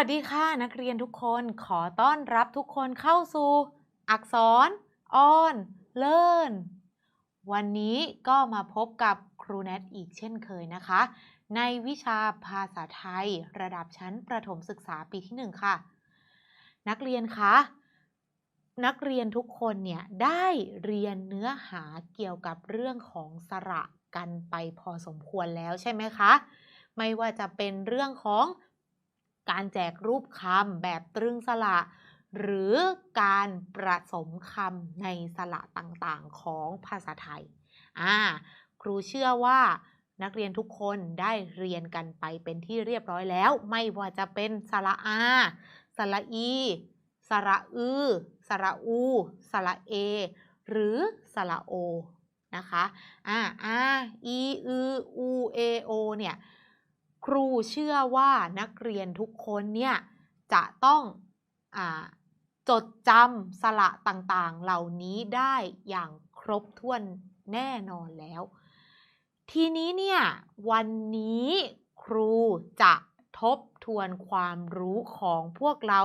วัสดีค่ะนักเรียนทุกคนขอต้อนรับทุกคนเข้าสู่ อักษรออนเลินวันนี้ก็มาพบกับครูแนทอีกเช่นเคยนะคะ ในวิชาภาษาไทยระดับชั้นประถมศึกษาปีที่ 1 ค่ะ นักเรียนคะนักเรียนทุกคนเนี่ยได้เรียนเนื้อหาเกี่ยวกับเรื่องของสระกันไปพอสมควรแล้วใช่ไหมคะ ไม่ว่าจะเป็นเรื่องของ การแจกรูปคำแบบตรึงสระหรือการประสมคำในสระต่างๆของภาษาไทย อ่า ครูเชื่อว่านักเรียนทุกคนได้เรียนกันไปเป็นที่เรียบร้อยแล้ว ไม่ว่าจะเป็นสระอา สระอี สระอือ สระอู สระเอ หรือสระโอ นะคะ อ่าอาอี อือ อู เอ โอ เนี่ย ครูเชื่อว่านักเรียนทุกคนเนี่ยจะต้องอจดจำสระต่างๆ เหล่านี้ได้อย่างครบถ้วนแน่นอนแล้ว ทีนี้เนี่ยวันนี้ครูจะทบทวนความรู้ของพวกเรา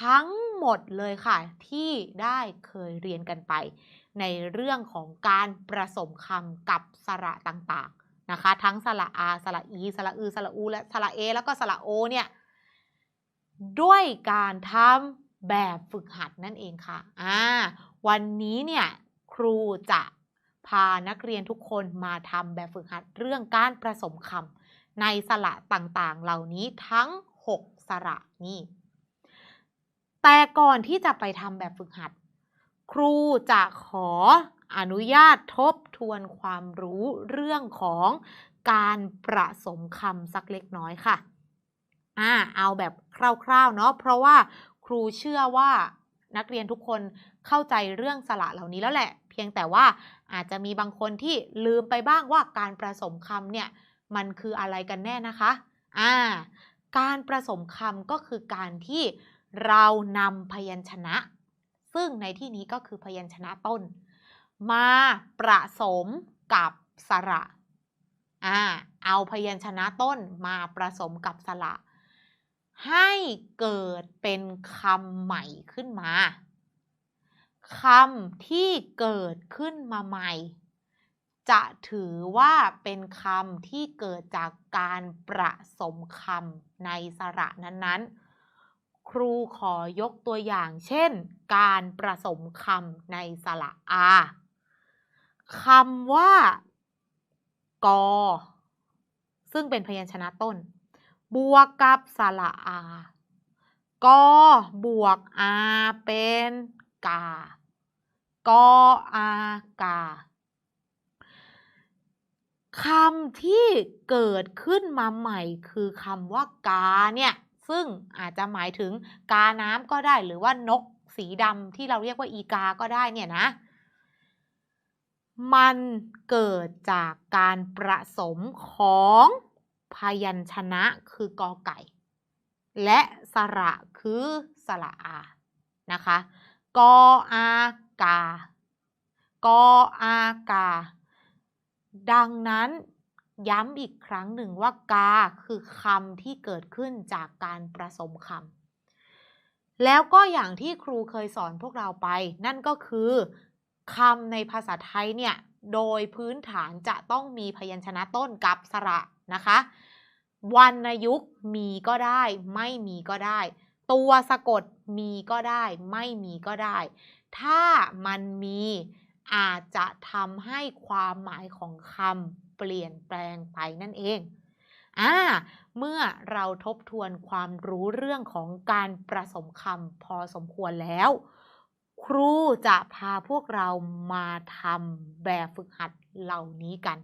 ทั้งหมดเลยค่ะ ที่ได้เคยเรียนกันไป ในเรื่องของการประสมคำกับสระต่างๆ นะคะ ทั้งสระอา สระอี สระอือ สระอู และสระเอ แล้วก็สระโอเนี่ย ด้วยการทำแบบฝึกหัดนั่นเองค่ะ อ่า วันนี้เนี่ยครูจะพานักเรียนทุกคนมาทำแบบฝึกหัดเรื่องการประสมคำในสระต่างๆ เหล่านี้ทั้ง 6 สระนี่ แต่ก่อนที่จะไปทำแบบฝึกหัด ครูจะขอ อนุญาตทบทวนความรู้เรื่องของการประสมคำสักเล็กน้อยค่ะอ่าเอาแบบคร่าวๆเนาะเพราะว่าครูเชื่อว่านักเรียนทุกคนเข้าใจเรื่องสระเหล่านี้แล้วแหละ เพียงแต่ว่าอาจจะมีบางคนที่ลืมไปบ้างว่าการประสมคำเนี่ยมันคืออะไรกันแน่นะคะอ่าการประสมคำก็คือการที่เรานำพยัญชนะ ซึ่งในที่นี้ก็คือพยัญชนะต้น มาประสมกับสระอ่าเอาพยัญชนะต้นมาประสมกับสระ ให้เกิดเป็นคำใหม่ขึ้นมาคำที่เกิดขึ้นมาใหม่ จะถือว่าเป็นคำที่เกิดจากการประสมคำในสระนั้นๆ ครูขอยกตัวอย่างเช่น การประสมคำในสระอา คำว่ากอ ซึ่งเป็นพยัญชนะต้น บวกกับสระอา กอบวกอาเป็นกา กออากาคำที่เกิดขึ้นมาใหม่คือคำว่ากาเนี่ย ซึ่งอาจจะหมายถึงกาน้ำก็ได้หรือว่านกสีดำที่เราเรียกว่าอีกาก็ได้เนี่ยนะ มันเกิดจากการประสมของพยัญชนะคือกอไก่ และสระคือสระอา นะคะ กออากา กออากา ดังนั้นย้ำอีกครั้งหนึ่งว่ากาคือคำที่เกิดขึ้นจากการประสมคำแล้วก็อย่างที่ครูเคยสอนพวกเราไป นั่นก็คือ คำในภาษาไทยเนี่ยโดยพื้นฐานจะต้องมีพยัญชนะต้นกับสระนะคะวรรณยุกต์มีก็ได้ ไม่มีก็ได้ ตัวสะกดมีก็ได้ ไม่มีก็ได้ ถ้ามันมีอาจจะทำให้ความหมายของคำเปลี่ยนแปลงไปนั่นเองอ่าเมื่อเราทบทวนความรู้เรื่องของการประสมคำพอสมควรแล้ว ครูจะพาพวกเรามาทำแบบฝึกหัดเหล่านี้กัน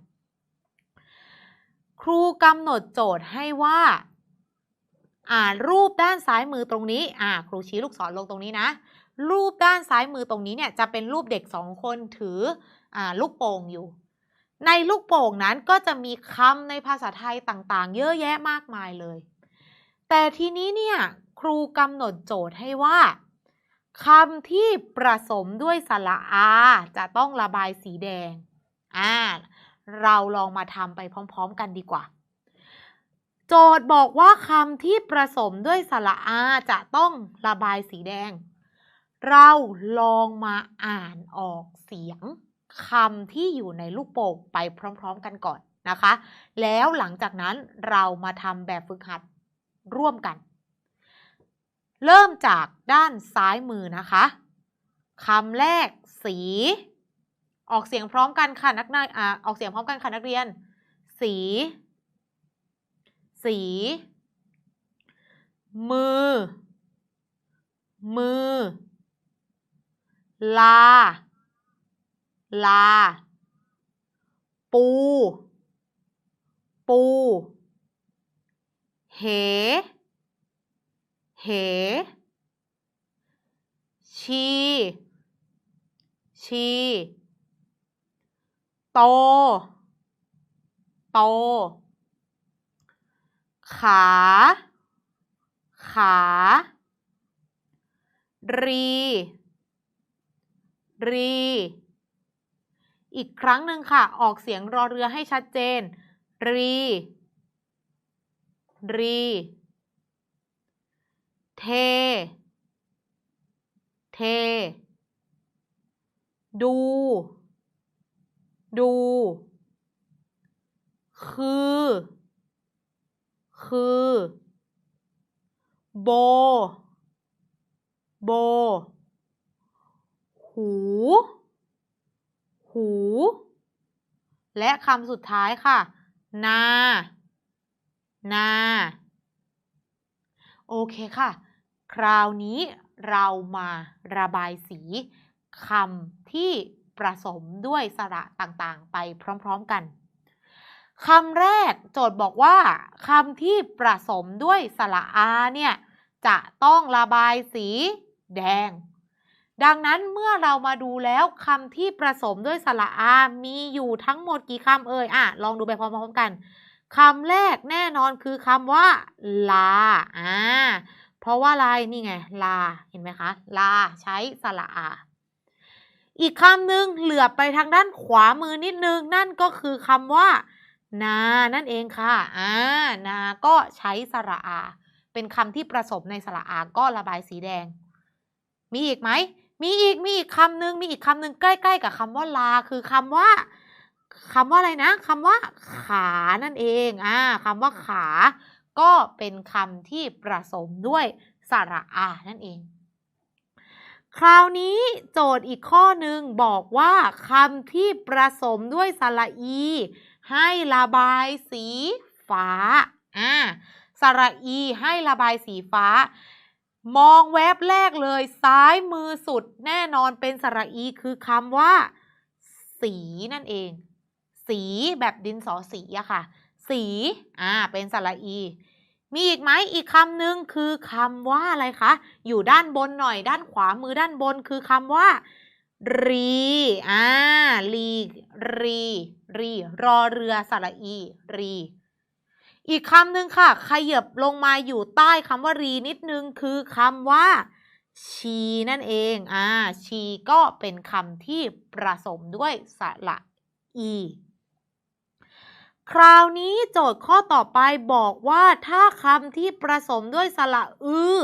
ครูกำหนดโจทย์ให้ว่าอ่ารูปด้านซ้ายมือตรงนี้อ่าครูชี้ลูกศรลงตรงนี้นะ รูปด้านซ้ายมือตรงนี้เนี่ยจะเป็นรูปเด็กสองคนถืออ่าลูกโป่งอยู่ ในลูกโป่งนั้นก็จะมีคำในภาษาไทยต่างๆ เยอะแยะมากมายเลย แต่ทีนี้เนี่ยครูกำหนดโจทย์ให้ว่า คำที่ประสมด้วยสระอา จะต้องระบายสีแดง อ่า เราลองมาทำไปพร้อมๆกันดีกว่า โจทย์บอกว่าคำที่ประสมด้วยสระอาจะต้องระบายสีแดง เราลองมาอ่านออกเสียงคำที่อยู่ในลูกโป่งไปพร้อม ๆ กันก่อนนะคะ แล้วหลังจากนั้นเรามาทำแบบฝึกหัดร่วมกัน เริ่มจากด้านซ้ายมือนะคะคำแรกสี ออกเสียงพร้อมกันค่ะนักเรียนอ่าออกเสียงพร้อมกันค่ะนักเรียน สี สี มือ มือ ลา ลา ปู ปู เห เหชี ชี โต โต ขา ขา รี รี อีกครั้งหนึ่งค่ะ ออกเสียงรอเรือให้ชัดเจน รี รี เท เท ดู ดู คือ คือ โบ โบ หู หู และคำสุดท้ายค่ะ นา นา โอเคค่ะ คราวนี้เรามาระบายสีคำที่ประสมด้วยสระต่างๆ ไปพร้อมๆกันคำแรกโจทย์บอกว่าคำที่ประสมด้วยสระอาเนี่ยจะต้องระบายสีแดง ดังนั้นเมื่อเรามาดูแล้วคำที่ประสมด้วยสระอา มีอยู่ทั้งหมดกี่คำเอ่ยอะลองดูไปพร้อมๆกันคำแรกแน่นอนคือคำว่าลาอ่า ราะว่าอะไรนี่ไง ลา เห็นไหมคะ ลาใช้สระอา อีกคำหนึ่งเหลือไปทางด้านขวามือนิดนึง นั่นก็คือคำว่า นา นั่นเองค่ะ อ่า นา ก็ใช้สระอา เป็นคำที่ประสมในสระอา ก็ระบายสีแดง มีอีกไหม มีอีก มีอีกคำหนึ่งมีอีกคำหนึ่งใกล้ ๆ กับคำว่าลา คือคำว่าคำว่าอะไรนะคำว่าขานั่นเอง อ่าคำว่าขา ก็เป็นคำที่ประสมด้วยสระอานั่นเอง คราวนี้โจทย์อีกข้อหนึ่งบอกว่าคำที่ประสมด้วยสระอี ให้ระบายสีฟ้าอ่าสระอีให้ระบายสีฟ้า มองแวบแรกเลย ซ้ายมือสุดแน่นอนเป็นสระอีคือคำว่า สีนั่นเอง สีแบบดินสอสีอะค่ะ สีอ่าเป็นสระอี มีอีกไหมอีกคำหนึ่งคือคำว่าอะไรคะ อยู่ด้านบนหน่อยด้านขวามือด้านบนคือคำว่า รีอ่ารีรีรีรอเรือสระอีรี อีกคำหนึ่งค่ะ ขยับลงมาอยู่ใต้คำว่ารีนิดนึงคือคำว่า ชีนั่นเองอ่าชีก็เป็นคำที่ประสมด้วยสระอี คราวนี้โจทย์ข้อต่อไปบอกว่าถ้าคำที่ประสมด้วยสระอือ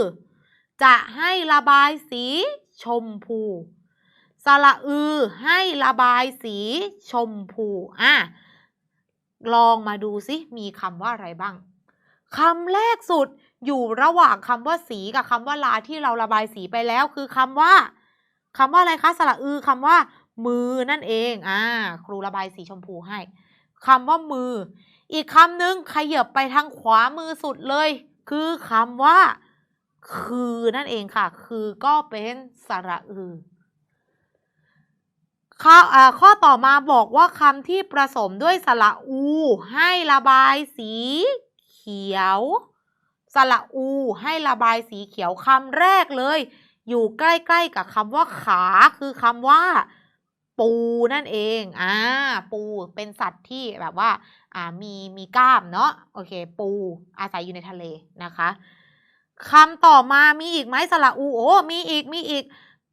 จะให้ระบายสีชมพู สระอือให้ระบายสีชมพูอะลองมาดูสิมีคำว่าอะไรบ้างคำแรกสุดอยู่ระหว่างคำว่าสีกับคำว่าลาที่เราระบายสีไปแล้ว คือคำว่าคำว่าอะไรคะสระอือคำว่า มือนั่นเอง อ่า ครูระบายสีชมพูให้ คำว่ามือ อีกคำหนึ่งขยับไปทางขวามือสุดเลย คือคำว่า คือนั่นเองค่ะ คือก็เป็นสระอือข้อข้อต่อมาบอกว่าคำที่ผสมด้วยสระอู ให้ระบายสีเขียว สระอู ให้ระบายสีเขียวคำแรกเลย อยู่ใกล้ๆกับคำว่าขา คือคำว่า ปูนั่นเองอ่าปูเป็นสัตว์ที่แบบว่าอ่ามีมีกล้ามเนาะโอเค ปูอาศัยอยู่ในทะเลนะคะคำต่อมามีอีกไหมสระอูโอ้มีอีกมีอีก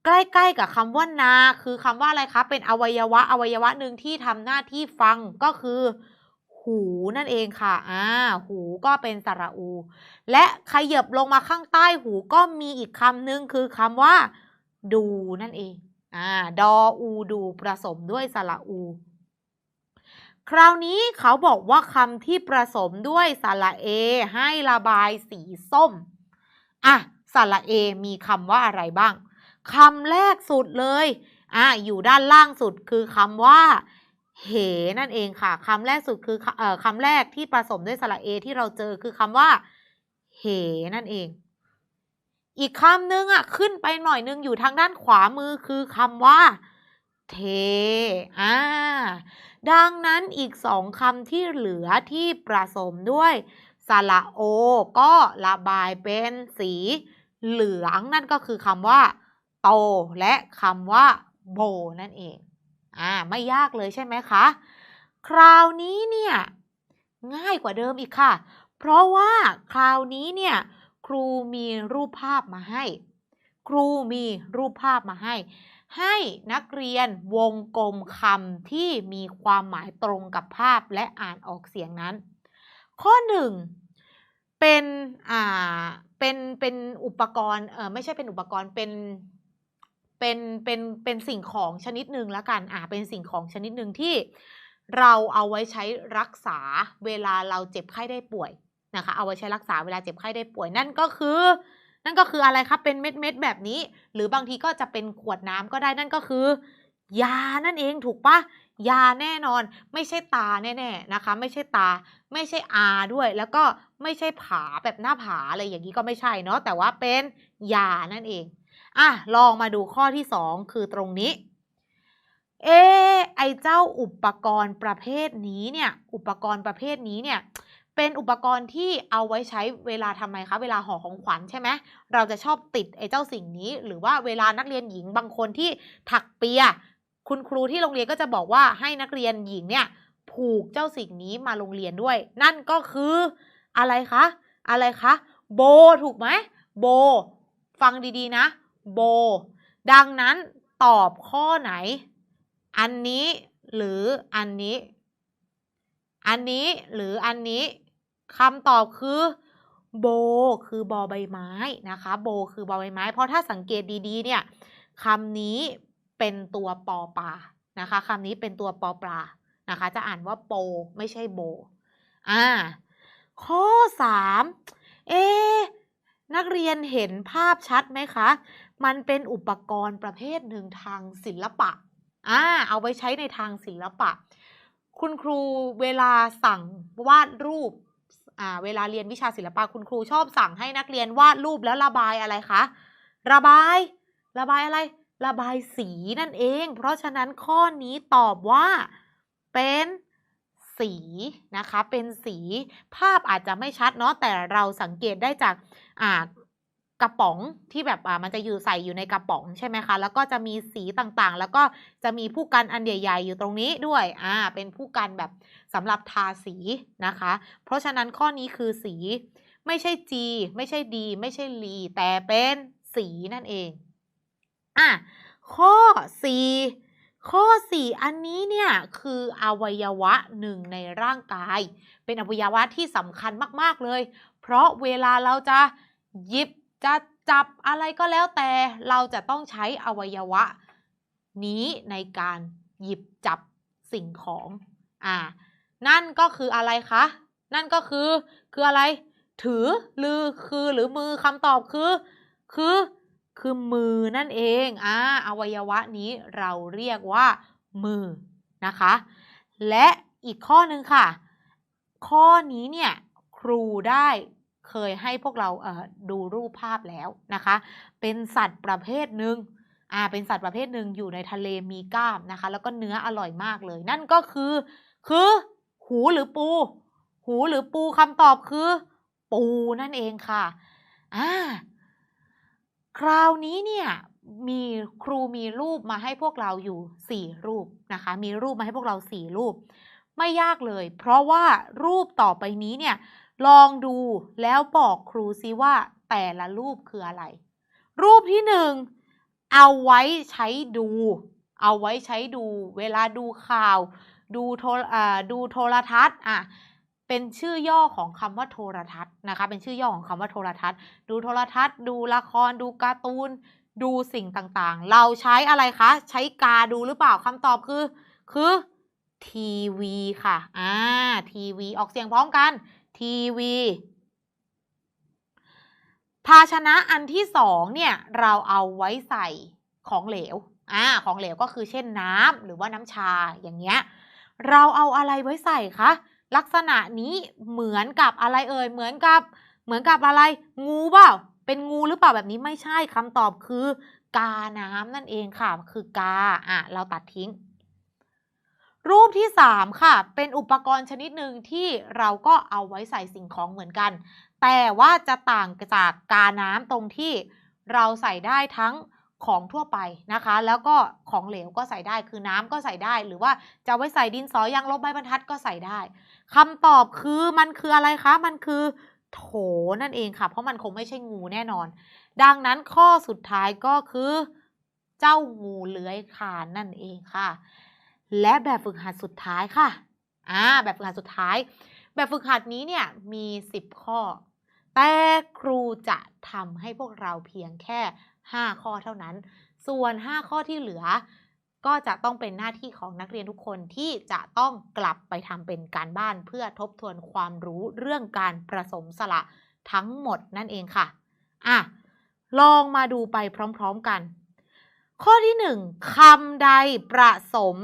ใกล้ๆกับคำว่านา คือคำว่าอะไรคะเป็นอวัยวะอวัยวะหนึ่งที่ทำหน้าที่ฟังก็คือหหูนั่นเองค่ะอ่าหูก็เป็นสระอู และขยับลงมาข้างใต้หูก็มีอีกคำหนึ่งคือคำว่า ดูนั่นเอง อ่าดออูดูผสมด้วยสระอู คราวนี้เขาบอกว่าคำที่ผสมด้วยสระเอ ให้ระบายสีส้มอะสระเอมีคำว่าอะไรบ้างคำแรกสุดเลยอะอยู่ด้านล่างสุดคือคำว่าเหนั่นเองค่ะคำแรกสุดคือเอ่อคำแรกที่ผสมด้วยสระเอที่เราเจอคือคำว่าเหนั่นเอง อีกคำหนึ่งอะขึ้นไปหน่อยนึงอยู่ทางด้านขวามือคือคำว่า เท อ่า ดังนั้นอีกสองคำที่เหลือที่ผสมด้วยสระโอ ก็ระบายเป็นสีเหลืองนั่นก็คือคำว่า โต และคำว่า โบ นั่นเอง อ่า ไม่ยากเลยใช่ไหมคะ คราวนี้เนี่ย ง่ายกว่าเดิมอีกค่ะ เพราะว่าคราวนี้เนี่ย รูมีรูปภาพมาให้ ครูมีรูปภาพมาให้ ให้นักเรียนวงกลมคำที่มีความหมายตรงกับภาพและอ่านออกเสียงนั้น ข้อหนึ่งเป็นอ่าเป็นเป็นอุปกรณ์เออไม่ใช่เป็นอุปกรณ์เป็นเป็นเป็นเป็นสิ่งของชนิดหนึ่งล้วกันอ่าเป็นสิ่งของชนิดหนึ่งที่เราเอาไว้ใช้รักษาเวลาเราเจ็บไข้ได้ป่วย นะคะเอาไว้ใช้รักษาเวลาเจ็บไข้ได้ป่วยนั่นก็คือ นั่นก็คืออะไรครับเป็นเม็ดเม็ดแบบนี้ หรือบางทีก็จะเป็นขวดน้ำก็ได้นั่นก็คือยานั่นเองถูกปะยาแน่นอน ไม่ใช่ตาแน่ๆนะคะ ไม่ใช่ตา ไม่ใช่อาด้วย แล้วก็ไม่ใช่ผาแบบหน้าผาอะไรอย่างนี้ก็ไม่ใช่เนาะแต่ว่าเป็นยานั่นเองอะลองมาดูข้อที่สองคือตรงนี้ เอไอเจ้าอุปกรณ์ประเภทนี้เนี่ย อุปกรณ์ประเภทนี้เนี่ย เป็นอุปกรณ์ที่เอาไว้ใช้เวลาทำไมคะ เวลาห่อของขวัญใช่ไหมเราจะชอบติดไอ้เจ้าสิ่งนี้ หรือว่าเวลานักเรียนหญิงบางคนที่ถักเปีย คุณครูที่โรงเรียนก็จะบอกว่าให้นักเรียนหญิงเนี่ยผูกเจ้าสิ่งนี้มาโรงเรียนด้วย นั่นก็คืออะไรคะ อะไรคะ โบ ถูกไหมโบ ฟังดีๆนะ โบ ดังนั้นตอบข้อไหน อันนี้หรืออันนี้ อันนี้หรืออันนี้คำตอบคือโบคือบอใบไม้นะคะโบคือบอใบไม้ เพราะถ้าสังเกตดีๆเนี่ยคำนี้เป็นตัวปอปลานะคะคำนี้เป็นตัวปอปลานะคะ จะอ่านว่าโปไม่ใช่โบอ่าข้อ 3 เอ๊นักเรียนเห็นภาพชัดไหมคะ มันเป็นอุปกรณ์ประเภทหนึ่งทางศิลปะอ่าเอาไว้ใช้ในทางศิลปะ คุณครูเวลาสั่งวาดรูปอ่าเวลาเรียนวิชาศิลปะคุณครูชอบสั่งให้นักเรียนวาดรูปแล้วระบายอะไรคะ ระบาย ระบายอะไร ระบายสีนั่นเอง เพราะฉะนั้นข้อนี้ตอบว่าเป็นสีนะคะ เป็นสีภาพอาจจะไม่ชัดเนาะแต่เราสังเกตได้จากอ่า กระป๋องที่แบบอ่ามันจะอยู่ใส่อยู่ในกระป๋องใช่ไหมคะ แล้วก็จะมีสีต่างๆ แล้วก็จะมีผู้กันอันใหญ่ ๆ อยู่ตรงนี้ด้วยอ่าเป็นผู้กันแบบสำหรับทาสีนะคะ เพราะฉะนั้นข้อนี้คือสีไม่ใช่ G ไม่ใช่ D ไม่ใช่ L แต่เป็นสีนั่นเองอะข้อ 4 ข้อ 4 อันนี้เนี่ยคืออวัยวะหนึ่งในร่างกาย เป็นอวัยวะที่สำคัญมาก ๆ เลย เพราะเวลาเราจะหยิบ จะจับอะไรก็แล้วแต่เราจะต้องใช้อวัยวะ นี้ในการหยิบจับสิ่งของอ่านั่นก็คืออะไรคะ นั่นก็คือคืออะไร ถือหรือคือหรือมือคำตอบคือ คือคือมือนั่นเองอ่าอวัยวะนี้เราเรียกว่า มือนะคะ และอีกข้อหนึ่งค่ะ ข้อนี้เนี่ยครูได้ เคยให้พวกเราเดูรูปภาพแล้วนะคะ เป็นสัตว์ประเภทหนึ่งอ่าเป็นสัตว์ประเภทหนึ่งอยู่ในทะเลมีกล้ามนะคะ แล้วก็เนื้ออร่อยมากเลย นั่นก็คือ คือ หูหรือปู หูหรือปูคำตอบคือ ปูนั่นเองค่ะอ่าคราวนี้เนี่ยมีครูมีรูปมาให้พวกเราอยู่ 4 รูปนะคะ มีรูปมาให้พวกเรา 4 รูป ไม่ยากเลย เพราะว่ารูปต่อไปนี้เนี่ย ลองดูแล้วบอกครูซิว่าแต่ละรูปคืออะไร รูปที่หนึ่งเอาไว้ใช้ดู เอาไว้ใช้ดู เวลาดูข่าว ดูโทรดูโทรทัศน์อะเป็นชื่อย่อของคำว่าโทรทัศน์นะคะ เป็นชื่อย่อของคำว่าโทรทัศน์ ดูโทรทัศน์ ดูละคร ดูการ์ตูน ดูสิ่งต่างๆ เราใช้อะไรคะ ใช้กาดูหรือเปล่าคำตอบคือ คือทีวีค่ะ อ่า ทีวี ออกเสียงพร้อมกัน ทีวีภาชนะอันที่สองเนี่ยเราเอาไว้ใส่ของเหลวอ่าของเหลวก็คือเช่นน้ำหรือว่าน้ำชาอย่างเงี้ยเราเอาอะไรไว้ใส่คะลักษณะนี้เหมือนกับอะไรเอ่ยเหมือนกับเหมือนกับอะไร งูเปล่าเป็นงูหรือเปล่าแบบนี้ไม่ใช่คำตอบคือกาน้ำนั่นเองค่ะ คือกาอะเราตัดทิ้ง รูปที่ 3 ค่ะ เป็นอุปกรณ์ชนิดหนึ่งที่เราก็เอาไว้ใส่สิ่งของเหมือนกัน แต่ว่าจะต่างจากกาน้ำตรงที่เราใส่ได้ทั้งของทั่วไปนะคะ แล้วก็ของเหลวก็ใส่ได้คือน้ำก็ใส่ได้ หรือว่าจะไว้ใส่ดินสอยางลบไม้บรรทัดก็ใส่ได้คำตอบคือมันคืออะไรคะ มันคือโถนั่นเองค่ะ เพราะมันคงไม่ใช่งูแน่นอน ดังนั้นข้อสุดท้ายก็คือ เจ้างูเลื้อยคานนั่นเองค่ะ และแบบฝึกหัดสุดท้ายค่ะ อ่า แบบฝึกหัดสุดท้าย แบบฝึกหัดนี้เนี่ยมี 10 ข้อ แต่ครูจะทำให้พวกเราเพียงแค่ 5 ข้อเท่านั้น ส่วน 5 ข้อที่เหลือ ก็จะต้องเป็นหน้าที่ของนักเรียนทุกคนที่จะต้องกลับไปทำเป็นการบ้านเพื่อทบทวนความรู้เรื่องการผสมสระทั้งหมดนั่นเองค่ะ อะ ลองมาดูไปพร้อม ๆกัน ข้อที่หนึ่งคำใดประสม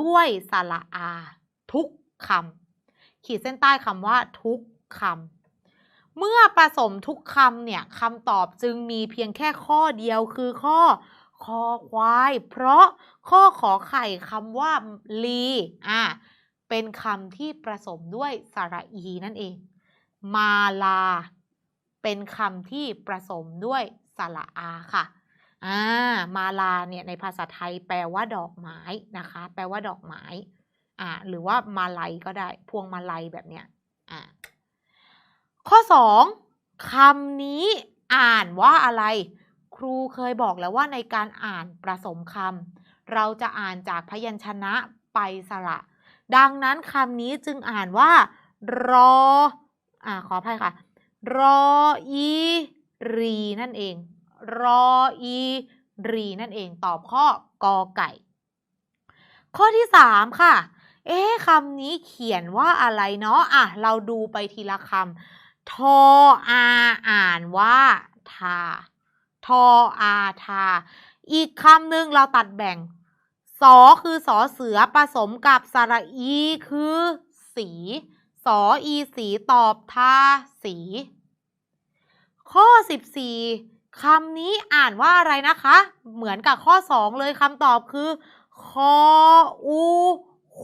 ด้วยสระอา ทุกคำขีดเส้นใต้คำว่า ทุกคำเมื่อผสมทุกคำเนี่ยคำตอบจึงมีเพียงแค่ข้อเดียวคือข้อคอควาย เพราะข้อขอไข่คำว่าลีอะเป็นคำที่ผสมด้วยสระอีนั่นเอง มาลา เป็นคำที่ผสมด้วยสระอาค่ะ อ่ามาลาเนี่ยในภาษาไทยแปลว่าดอกไม้นะคะ แปลว่าดอกไม้อ่าหรือว่ามาลัยก็ได้พวงมาลัยแบบเนี้ยอ่าข้อ 2คำนี้อ่านว่าอะไร ครูเคยบอกแล้วว่าในการอ่านผสมคำเราจะอ่านจากพยัญชนะไปสระ ดังนั้นคำนี้จึงอ่านว่า รออ่าขออภัยค่ะ รออีรีนั่นเอง รออีรีนั่นเองตอบข้อกอไก่ ข้อที่3ค่ะ เอ๊ะคำนี้เขียนว่าอะไรเนาะอะเราดูไปทีละคำทออาอ่านว่าทาทออาทา อีกคำหนึ่งเราตัดแบ่งสอคือสอเสือผสมกับสระอีคือสีสออีสีตอบทาสี ข้อ 14 คำนี้อ่านว่าอะไรนะคะ เหมือนกับข้อ 2 เลยคำตอบคือ คออู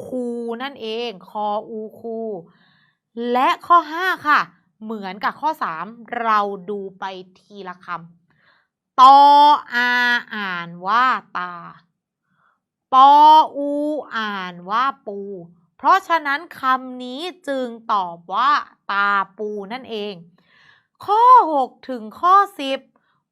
คูนั่นเอง คออูคูและข้อ 5 ค่ะ เหมือนกับข้อ 3 เราดูไปทีละคำตออาอ่านว่าตา ปออูอ่านว่าปู เพราะฉะนั้นคำนี้จึงตอบว่า ตาปูนั่นเอง ข้อ 6 ถึงข้อ 10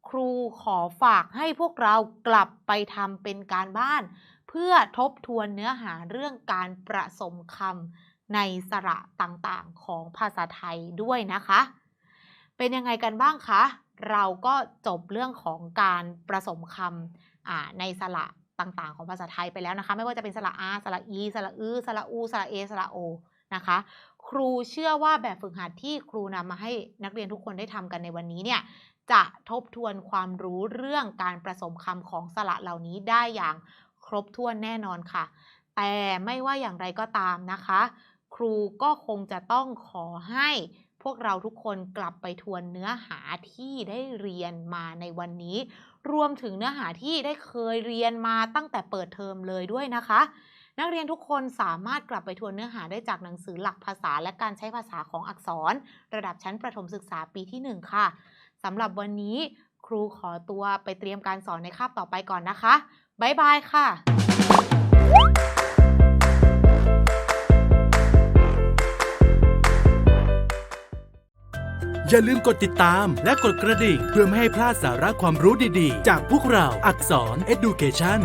ครูขอฝากให้พวกเรากลับไปทำเป็นการบ้าน เพื่อทบทวนเนื้อหาเรื่องการประสมคำในสระต่างๆของภาษาไทยด้วยนะคะ เป็นยังไงกันบ้างคะ เราก็จบเรื่องของการประสมคำในสระต่างๆ ของภาษาไทยไปแล้วนะคะ ไม่ว่าจะเป็นสระอา สระอี สระอือ สระอู สระเอ สระโอ นะคะ ครูเชื่อว่าแบบฝึกหัดที่ครูนำมาให้นักเรียนทุกคนได้ทำกันในวันนี้เนี่ย จะทบทวนความรู้เรื่องการผสมคำของสระเหล่านี้ได้อย่างครบถ้วนแน่นอนค่ะ แต่ไม่ว่าอย่างไรก็ตามนะคะ ครูก็คงจะต้องขอให้พวกเราทุกคนกลับไปทวนเนื้อหาที่ได้เรียนมาในวันนี้ รวมถึงเนื้อหาที่ได้เคยเรียนมาตั้งแต่เปิดเทอมเลยด้วยนะคะ นักเรียนทุกคนสามารถกลับไปทวนเนื้อหาได้จากหนังสือหลักภาษาและการใช้ภาษาของอักษร ระดับชั้นประถมศึกษาปีที่ 1 ค่ะ สำหรับวันนี้ครูขอตัวไปเตรียมการสอนในคาบต่อไปก่อนนะคะ บ๊ายบายค่ะอย่าลืมกดติดตามและกดกระดิ่ง เพื่อไม่ให้พลาดสาระความรู้ดีๆ จากพวกเราอักษร Education